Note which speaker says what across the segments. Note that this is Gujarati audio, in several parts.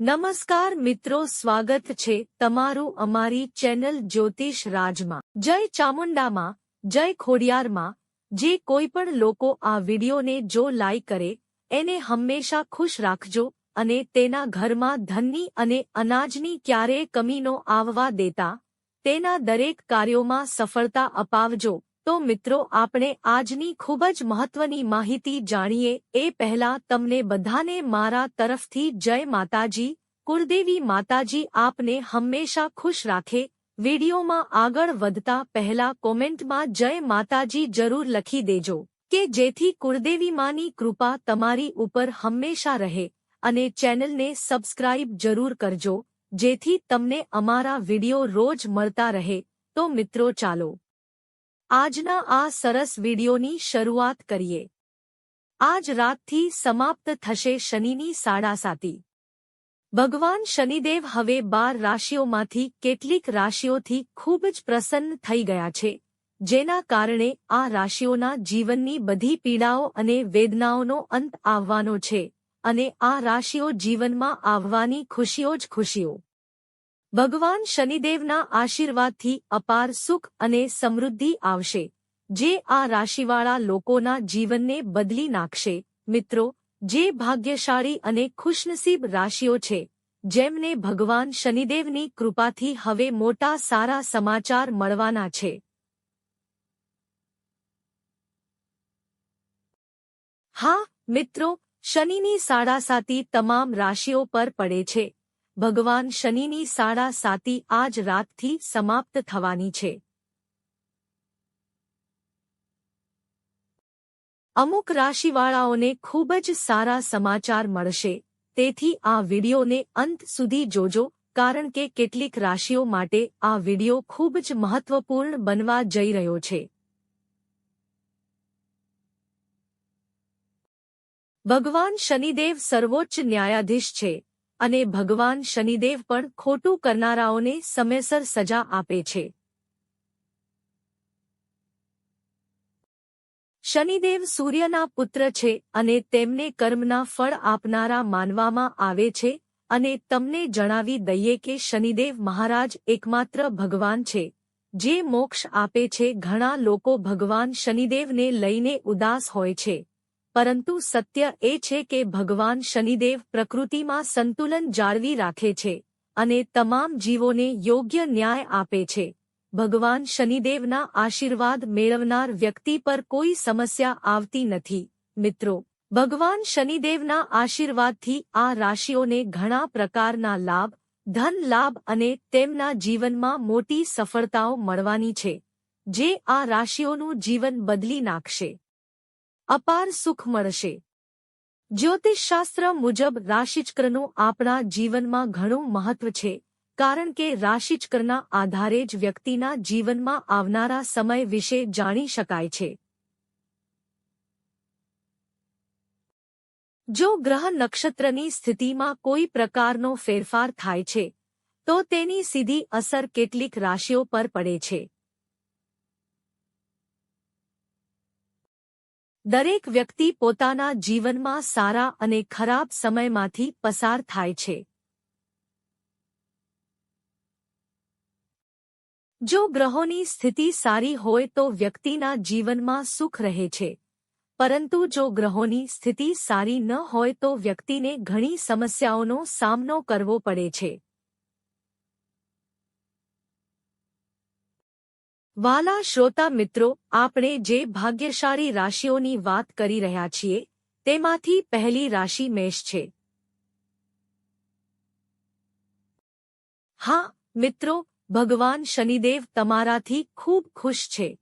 Speaker 1: નમસ્કાર મિત્રો, સ્વાગત છે તમારું અમારી ચેનલ જ્યોતિષ રાજમાં. જય ચામુંડામાં, જય ખોડિયારમાં, જે કોઈ પણ લોકો આ વિડીયોને જો લાઈક કરે, એને હંમેશા ખુશ રાખજો અને તેના ઘરમાં ધનની અને અનાજની ક્યારેય કમીનો આવવા દેતા, તેના દરેક કાર્યોમાં સફળતા અપાવજો. તો મિત્રો, આપણે આજની ખૂબ જ મહત્વની માહિતી જાણીએ. એ પહેલા તમને બધાને મારા તરફથી જય માતાજી. કુળદેવી માતાજી આપને હંમેશા ખુશ રાખે. વિડીયોમાં આગળ વધતા પહેલા કોમેન્ટમાં જય માતાજી જરૂર લખી દેજો કે જેથી કુળદેવી માની કૃપા તમારી ઉપર હંમેશા રહે અને ચેનલને સબસ્ક્રાઇબ જરૂર કરજો, જેથી તમને અમારા વીડિયો રોજ મળતા રહે. તો મિત્રો ચાલો આજના આ સરસ વિડીયોની શરૂઆત કરીએ. આજ રાતથી સમાપ્ત થશે શનિની સાડાસાતી. ભગવાન શનિદેવ હવે બાર રાશિઓમાંથી કેટલીક રાશિઓથી ખૂબ જ પ્રસન્ન થઈ ગયા છે, જેના કારણે આ રાશિઓના જીવનની બધી પીડાઓ અને વેદનાઓનો અંત આવવાનો છે, અને આ રાશિઓ જીવનમાં આવવાની ખુશીઓ જ ખુશીઓ. ભગવાન શનિદેવના આશીર્વાદથી અપાર સુખ અને સમૃદ્ધિ આવશે, જે આ રાશિવાળા લોકોના જીવનને બદલી નાખશે. મિત્રો, જે ભાગ્યશાળી અને ખુશનસીબ રાશિઓ છે, જેમને ભગવાન શનિદેવની કૃપાથી હવે મોટા સારા સમાચાર મળવાના છે. હા, મિત્રો, શનિની સાડાસાતી તમામ રાશિઓ પર પડે છે. ભગવાન શનિની સાડા સાતી આજ રાતથી સમાપ્ત થવાની છે. અમુક રાશિવાળાઓને ખૂબ જ સારા સમાચાર મળશે. તેથી આ વિડિયોને અંત સુધી જોજો, કારણ કે કેટલીક રાશિઓ માટે આ વિડિયો ખૂબ જ મહત્વપૂર્ણ બનવા જઈ રહ્યો છે. ભગવાન શનિદેવ સર્વોચ્ચ ન્યાયાધીશ છે. અને ભગવાન શનિદેવ પણ ખોટું કરનારાઓને સમયસર સજા આપે છે. શનિદેવ સૂર્યના પુત્ર છે અને તેમને કર્મના ફળ આપનારા માનવામાં આવે છે અને તમને જણાવી દઈએ કે શનિદેવ મહારાજ એકમાત્ર ભગવાન છે, જે મોક્ષ આપે છે. ઘણા લોકો ભગવાન શનિદેવને લઈને ઉદાસ હોય છે. પરંતુ સત્ય એ છે કે ભગવાન શનિદેવ પ્રકૃતિમાં સંતુલન જાળવી રાખે છે અને તમામ જીવોને યોગ્ય ન્યાય આપે છે. ભગવાન શનિદેવના આશીર્વાદ મેળવનાર વ્યક્તિ પર કોઈ સમસ્યા આવતી નથી. મિત્રો, ભગવાન શનિદેવના આશીર્વાદથી આ રાશિઓને ઘણા પ્રકારના લાભ, ધન લાભ અને તેમના જીવનમાં મોટી સફળતાઓ મળવાની છે, જે આ રાશિઓનું જીવન બદલી નાખશે. અપાર સુખ મળશે. જ્યોતિષશાસ્ત્ર મુજબ રાશિચક્રનું આપણા જીવનમાં ઘણું મહત્વ છે, કારણ કે રાશિચક્રના આધારે જ વ્યક્તિના જીવનમાં આવનારા સમય વિશે જાણી શકાય છે. જો ગ્રહ નક્ષત્રની સ્થિતિમાં કોઈ પ્રકારનો ફેરફાર થાય છે, તો તેની સીધી અસર કેટલીક રાશિઓ પર પડે છે. દરેક વ્યક્તિ પોતાના જીવનમાં સારા અને ખરાબ સમયમાંથી પસાર થાય છે. જો ગ્રહોની સ્થિતિ સારી હોય તો વ્યક્તિના જીવનમાં સુખ રહે છે. પરંતુ જો ગ્રહોની સ્થિતિ સારી ન હોય તો વ્યક્તિને ઘણી સમસ્યાઓનો સામનો કરવો પડે છે. વાલા શ્રોતા મિત્રો, આપણે જે ભાગ્યશાળી રાશિઓની વાત કરી રહ્યા છીએ, તેમાંથી પહેલી રાશિ મેષ છે. હા, મિત્રો, ભગવાન શનિદેવ તમારાથી ખૂબ ખુશ છે.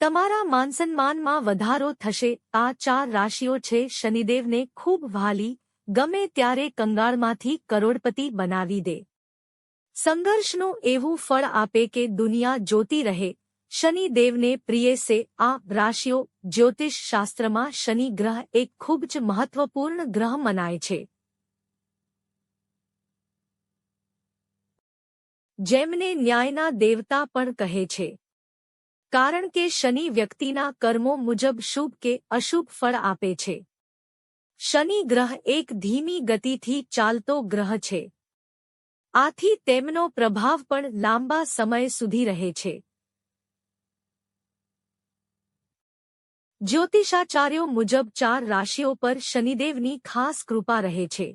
Speaker 1: તમારા માનસન્માનમાં વધારો થશે, આ ચાર રાશિઓ છે શનિદેવને ખૂબ વાલી ગમે ત્યારે કંગાળમાંથી કરોડપતિ બનાવી દે. સંઘર્ષનું એવું ફળ આપે કે દુનિયા જોતી રહે. શનિદેવને પ્રિય છે આ રાશિઓ જ્યોતિષ શાસ્ત્રમાં શનિ ગ્રહ એક ખૂબ જ મહત્વપૂર્ણ ગ્રહ મનાય છે. જેમને ન્યાયના દેવતા પણ કહે છે. કારણ કે શનિ વ્યક્તિના કર્મો મુજબ શુભ કે અશુભ ફળ આપે છે. શનિ ગ્રહ એક ધીમી ગતિથી ચાલતો ગ્રહ છે. આથી તેમનો પ્રભાવ પણ લાંબા સમય સુધી રહે છે. જ્યોતિષાચાર્યો મુજબ ચાર રાશિઓ પર શનિદેવની ખાસ કૃપા રહે છે.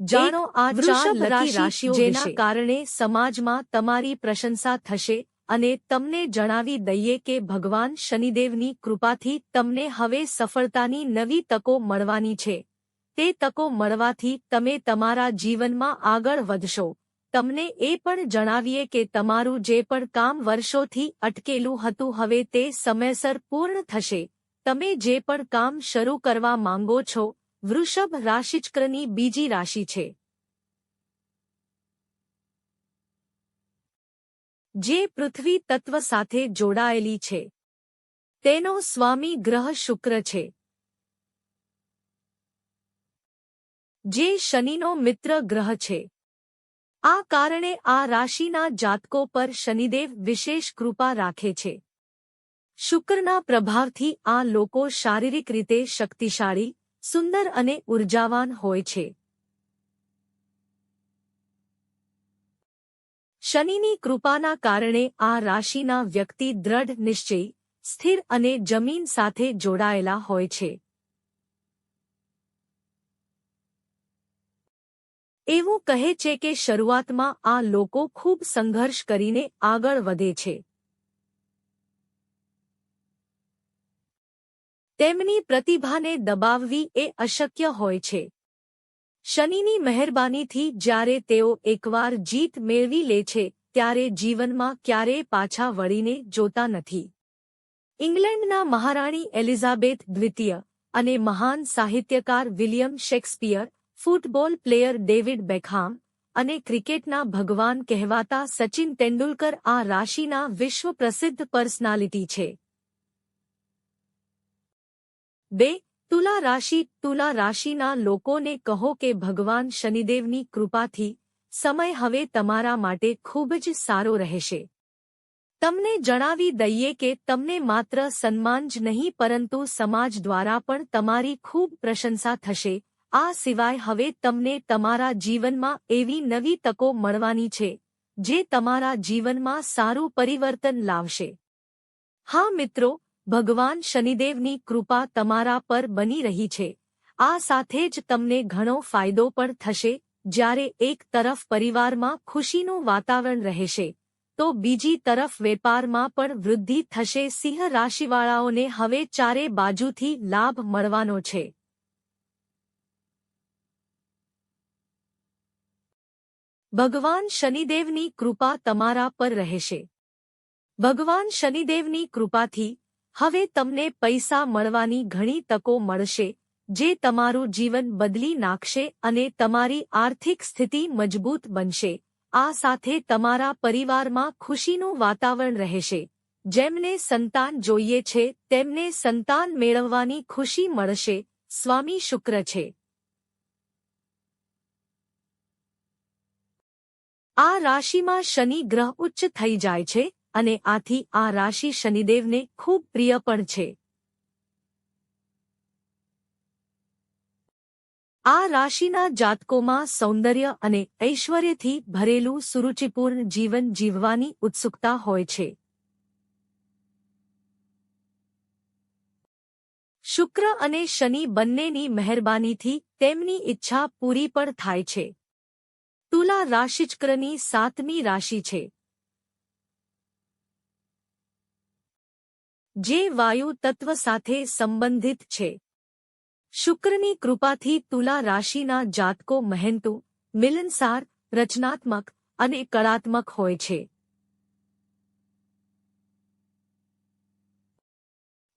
Speaker 1: જાણો આ ચાર રાશિઓ જેના કારણે સમાજમાં તમારી પ્રશંસા થશે અને તમને જણાવી દઈએ કે ભગવાન શનિદેવની કૃપાથી તમને હવે સફળતાની નવી તકો મળવાની છે. તે તકો મળવાથી તમે તમારા જીવનમાં આગળ વધશો. તમને એ પણ જણાવીએ કે તમારું જે પણ કામ વર્ષોથી અટકેલું હતું, હવે તે સમયસર પૂર્ણ થશે. તમે જે પણ કામ શરૂ કરવા માંગો છો, વૃષભ રાશિચક્રની બીજી રાશિ છે. જે પૃથ્વી તત્વ સાથે જોડાયેલી છે. તેનો સ્વામી ગ્રહ શુક્ર છે. જે શનિનો મિત્ર ગ્રહ છે. આ કારણે આ રાશિના જાતકો પર શનિદેવ વિશેષ કૃપા રાખે છે. શુક્રના પ્રભાવથી આ લોકો શારીરિક રીતે શક્તિશાળી, સુંદર અને ઉર્જાવાન હોય છે. શનિની કૃપાના કારણે આ રાશિના વ્યક્તિ દ્રઢ, નિશ્ચય, સ્થિર અને જમીન સાથે જોડાયેલા હોય છે. એવું કહે છે કે શરૂઆતમાં આ લોકો ખૂબ સંઘર્ષ કરીને આગળ વધે છે. તેમની પ્રતિભાને દબાવવી એ અશક્ય હોય છે. શનિની મહેરબાનીથી જ્યારે તેઓ એકવાર જીત મેળવી લે છે, ત્યારે જીવનમાં ક્યારેય પાછા વળીને જોતા નથી. ઇંગ્લેન્ડના મહારાણી એલિઝાબેથ દ્વિતીય અને મહાન સાહિત્યકાર William Shakespeare football player David Beckham અને ક્રિકેટના ભગવાન કહેવાતા સચિન તેંડુલકર આ રાશિના વિશ્વ પ્રસિદ્ધ પર્સનાલિટી છે. બે, તુલા રાશિ, તુલા રાશિના લોકોને કહો કે ભગવાન શનિદેવની કૃપાથી સમય હવે તમારા માટે ખૂબ જ સારો રહેશે. તમને જણાવી દઈએ કે તમને માત્ર સન્માન જ નહીં પરંતુ સમાજ દ્વારા પણ તમારી ખૂબ પ્રશંસા થશે આ સિવાય હવે તમને તમારા જીવનમાં એવી નવી તકો મળવાની છે, જે તમારા જીવનમાં સારું પરિવર્તન લાવશે. હા મિત્રો, ભગવાન શનિદેવની કૃપા તમારા પર બની રહી છે. આ સાથે જ તમને ઘણો ફાયદો પણ થશે, જ્યારે એક તરફ પરિવારમાં ખુશીનું વાતાવરણ રહેશે, તો બીજી તરફ વેપારમાં પણ વૃદ્ધિ થશે. સિંહ રાશિવાળાઓને હવે ચારે બાજુથી લાભ મળવાનો છે. ભગવાન શનિદેવની કૃપા તમારા પર રહેશે. ભગવાન શનિદેવની કૃપાથી હવે તમને પૈસા મળવાની ઘણી તકો મળશે, જે તમારું જીવન બદલી નાખશે અને તમારી આર્થિક સ્થિતિ મજબૂત બનશે. આ સાથે તમારા પરિવારમાં ખુશીનું વાતાવરણ રહેશે. જેમને સંતાન જોઈએ છે, તેમને સંતાન મેળવવાની ખુશી મળશે. સ્વામી શુક્ર છે. આ રાશિમાં શનિ ગ્રહ ઉચ્ચ થઈ જાય છે અને આથી આ રાશિ શનિદેવને ખૂબ પ્રિય પણ છે. આ રાશિના જાતકોમાં સૌંદર્ય અને ઐશ્વર્યથી ભરેલું સુરુચિપૂર્ણ જીવન જીવવાની ઉત્સુકતા હોય છે. શુક્ર અને શનિ બંનેની મહેરબાનીથી તેમની ઈચ્છા પૂરી પણ થાય છે. તુલા રાશિચક્રની સાતમી રાશિ છે. જે વાયુ તત્વ સાથે સંબંધિત છે. શુક્રની કૃપાથી તુલા રાશિના જાતકો મહેનતુ, મિલનસાર, રચનાત્મક અને કળાત્મક હોય છે.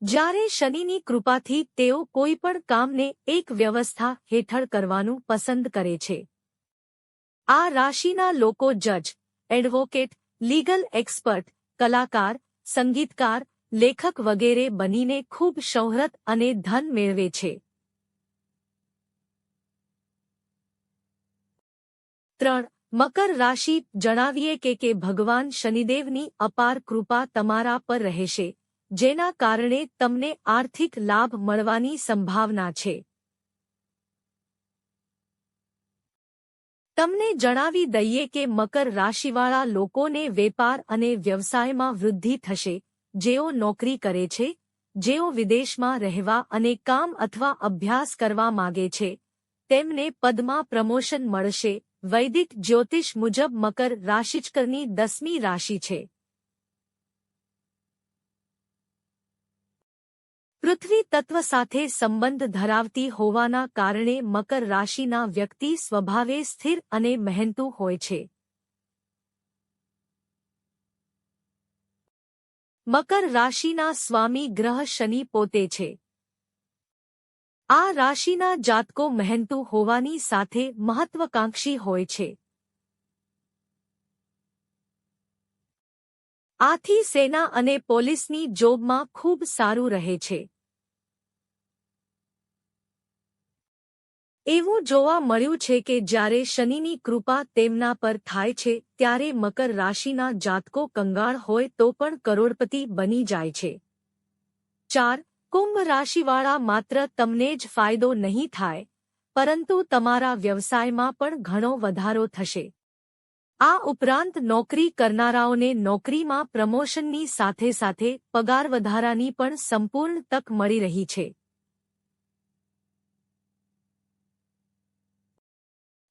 Speaker 1: જ્યારે શનિની કૃપાથી તેઓ કોઈ પણ કામને એક વ્યવસ્થા હેઠળ કરવાનું પસંદ કરે છે. આ રાશિના લોકો જજ એડવોકેટ લીગલ એક્સપર્ટ કલાકાર, સંગીતકાર, લેખક વગેરે બનીને ખૂબ શોહરત અને ધન મેળવે છે. ત્રણ, મકર રાશિ જણાવીએ કે કે ભગવાન શનિદેવની અપાર કૃપા તમારા પર રહેશે, જેના કારણે તમને આર્થિક લાભ મળવાની સંભાવના છે. તમને જણાવી દઈએ કે મકર રાશિવાળા લોકોને વેપાર અને વ્યવસાયમાં વૃદ્ધિ થશે, જેઓ નોકરી કરે છે, જેઓ વિદેશમાં રહેવા અને કામ અથવા અભ્યાસ કરવા માગે છે. તેમને પદમાં પ્રમોશન મળશે. વૈદિક જ્યોતિષ મુજબ મકર રાશિચકરની દસમી રાશિ છે. પૃથ્વી તત્વ સાથે સંબંધ ધરાવતી હોવાના કારણે મકર રાશિના વ્યક્તિ સ્વભાવે સ્થિર અને મહેનતુ હોય છે. મકર રાશિના સ્વામી ગ્રહ શનિ પોતે છે. આ રાશિના જાતકો મહેનતુ હોવાની સાથે મહત્વકાંક્ષી હોય છે. આથી સેના અને પોલીસની જોબમાં ખૂબ સારું રહે છે. એવું જોવા મળ્યું છે કે જ્યારે શનિની કૃપા તેમના પર થાય છે, ત્યારે મકર રાશિના જાતકો કંગાળ હોય તો પણ કરોડપતિ બની જાય છે. ચાર, કુંભ રાશિવાળા માત્ર તમને જ ફાયદો નહીં થાય, પરંતુ તમારા વ્યવસાયમાં પણ ઘણો વધારો થશે. આ ઉપરાંત નોકરી કરનારાઓને નોકરીમાં પ્રમોશનની સાથે સાથે પગાર વધારાની પણ સંપૂર્ણ તક મળી રહી છે.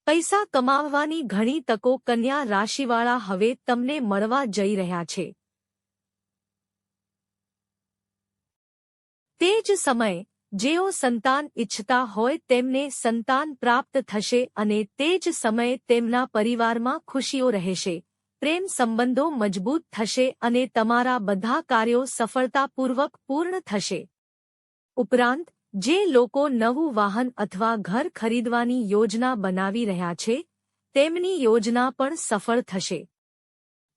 Speaker 1: પૈસા કમાવવાની ઘણી તકો કન્યા રાશિવાળા હવે તમને મળવા જઈ રહ્યા છે. તે જ સમયે, જેઓ સંતાન ઇચ્છતા હોય તેમને સંતાન પ્રાપ્ત થશે અને તે જ સમયે તેમના પરિવારમાં ખુશીઓ રહેશે, પ્રેમ સંબંધો મજબૂત થશે અને તમારા બધા કાર્યો સફળતાપૂર્વક પૂર્ણ થશે. ઉપરાંત જે લોકો નવું વાહન અથવા ઘર ખરીદવાની યોજના બનાવી રહ્યા છે, તેમની યોજના પણ સફળ થશે.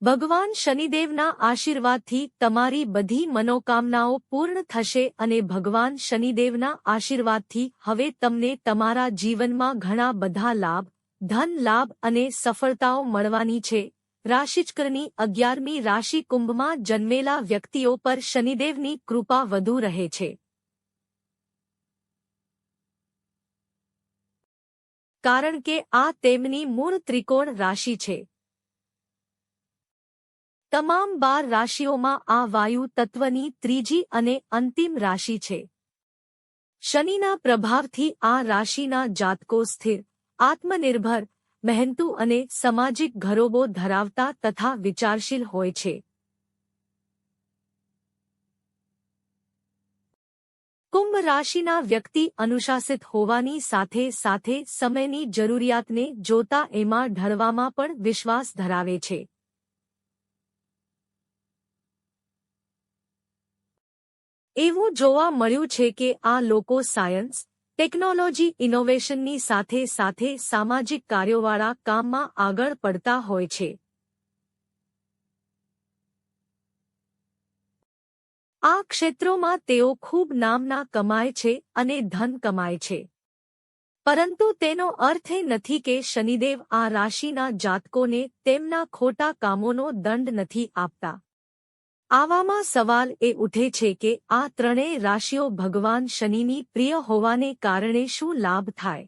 Speaker 1: ભગવાન શનિદેવના આશીર્વાદથી તમારી બધી મનોકામનાઓ પૂર્ણ થશે અને ભગવાન શનિદેવના આશીર્વાદથી હવે તમને તમારા જીવનમાં ઘણા બધા લાભ, ધન લાભ અને સફળતાઓ મળવાની છે. રાશિચક્રની અગિયારમી રાશિ કુંભમાં જન્મેલા વ્યક્તિઓ પર શનિદેવની કૃપા વધુ રહે છે. કારણ કે આ તેમની મૂળ ત્રિકોણ રાશિ છે. તમામ બાર રાશિઓમાં આ વાયુ તત્વની ત્રીજી અને અંતિમ રાશિ છે. શનિના પ્રભાવથી આ રાશિના જાતકો સ્થિર, આત્મનિર્ભર, મહેનતુ અને સામાજિક ઘરોબો ધરાવતા તથા વિચારશીલ હોય છે. કુંભ રાશિના વ્યક્તિ અનુશાસિત હોવાની સાથે સાથે સમયની જરૂરિયાતને જોતા એમાં ઢળવામાં પણ વિશ્વાસ ધરાવે છે. એવું જોવા મળ્યું છે કે આ લોકો સાયન્સ, ટેકનોલોજી, ઇનોવેશનની સાથે સાથે સામાજિક કાર્યોવાળા કામમાં આગળ પડતા હોય છે. આ ક્ષેત્રોમાં તેઓ ખૂબ નામના કમાય છે અને ધન કમાય છે. પરંતુ તેનો અર્થ એ નથી કે શનિદેવ આ રાશિના જાતકોને તેમના ખોટા કામોનો દંડ નથી આપતા. આવામાં સવાલ એ ઉઠે છે કે આ ત્રણેય રાશિઓ ભગવાન શનિની પ્રિય હોવાને કારણે શું લાભ થાય?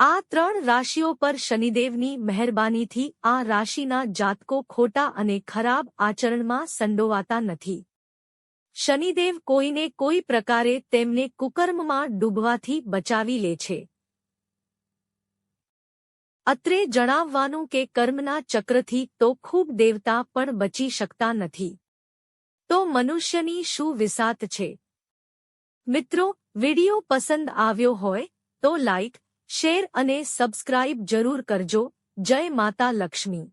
Speaker 1: આ ત્રણ રાશિઓ પર શનિદેવની મહેરબાનીથી આ રાશિના જાતકો ખોટા અને ખરાબ આચરણમાં સંડોવાતા નથી. શનિદેવ કોઈને કોઈ પ્રકારે તેમને કુકર્મમાં ડૂબવાથી બચાવી લે છે. અત્રે જણાવવાનું કે કર્મના ચક્રથી તો ખૂબ દેવતા પણ બચી શકતા નથી. તો મનુષ્યની શું વિસાત છે? મિત્રો, વિડિયો પસંદ આવ્યો હોય તો લાઇક શેર અને સબસ્ક્રાઇબ જરૂર કરજો. જય માતા લક્ષ્મી.